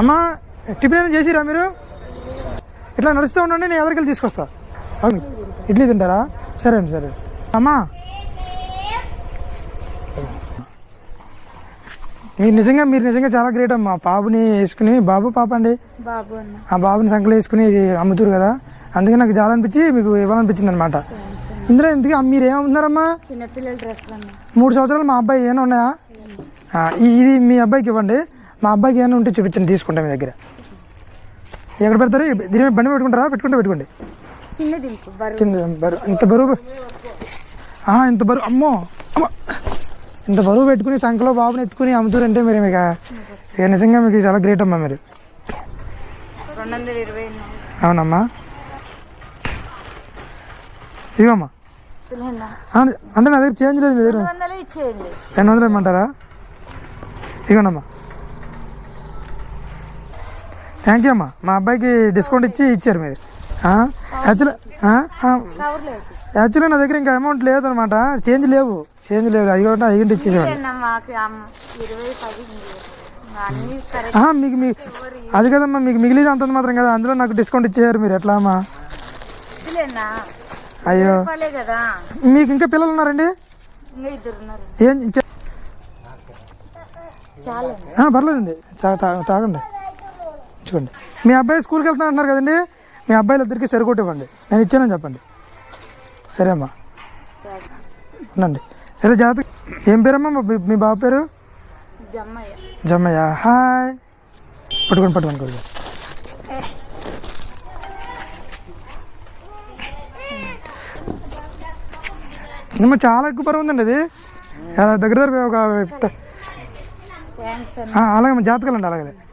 అమ్మా టిఫిన్ ఏమైనా చేసిరా మీరు? ఇట్లా నడుస్తూ ఉండండి నేను ఎదరికెళ్ళి తీసుకొస్తా. అవును ఇడ్లీ తింటారా? సరే అండి సరే. అమ్మా. మీరు నిజంగా మీరు నిజంగా చాలా గ్రేట్ అమ్మా. పాపని వేసుకుని బాబు పాప అండి. ఆ బాబుని సంకలు వేసుకుని ఇది అమ్ముతారు కదా. అందుకే నాకు చాలా అనిపించి మీకు ఇవ్వాలనిపించింది అనమాట ఇందులో ఇంతకీ మీరు ఏమన్నారమ్మా మూడు సంవత్సరాలు మా అబ్బాయి ఏమైనా ఉన్నాయా? ఇది మీ అబ్బాయికి ఇవ్వండి. మా అబ్బాయికి ఏమైనా ఉంటే చూపించండి తీసుకుంటా మీ దగ్గర. ఎక్కడ పెడతారు? దీని మీద బండి పెట్టుకుంటారా? పెట్టుకుంటే పెట్టుకోండి. కింద బరువు. ఇంత బరువు ఇంత బరువు. అమ్మో! అమ్మ! ఇంత బరువు పెట్టుకుని సంఖలో బాబుని ఎత్తుకుని అమ్ముతారంటే మీరు మీకు ఇక నిజంగా మీకు చాలా గ్రేట్ అమ్మా మీరు. అవునమ్మా. ఆ, అంటే నా దగ్గర చేంజ్ లేదు మీ దగ్గర. రెండు వందలు ఇమ్మంటారా? ఇదిగోండమ్మా. థ్యాంక్ యూ అమ్మా. మా అబ్బాయికి డిస్కౌంట్ ఇచ్చి ఇచ్చారు మీరు. యాక్చువల్ యాక్చువల్గా నా దగ్గర ఇంకా అమౌంట్ లేదనమాట. చేంజ్ లేవు. చేంజ్ లేవు. అది కూడా అయ్యింటి ఇచ్చేసేవాడి. మాకు మీ అది కదమ్మా మీకు మిగిలిది అంతంత మాత్రం కదా. అందులో నాకు డిస్కౌంట్ ఇచ్చేయారు మీరు. ఎట్లా అమ్మా? అయ్యో. మీకు ఇంకా పిల్లలు ఉన్నారండి? ఏం పర్లేదండి. తాగండి. చూడండి. మీ అబ్బాయి స్కూల్కి వెళ్తున్నా అంటున్నారు కదండి? మీ అబ్బాయిలు ఇద్దరికి సరికొట్టి ఇవ్వండి నేను ఇచ్చానని చెప్పండి. సరే అమ్మా. ఉండండి. సరే జాతక ఏం పేరమ్మా? మీ- మీ బాబు పేరు? జమ్మయ్య. హాయ్. పట్టుకొని పట్టుకొని కొద్దిగా ఏమో చాలా ఎక్కువ బరువు ఉందండి అది దగ్గర దగ్గర ఒక అలాగే జాతకాలు అండి అలాగే.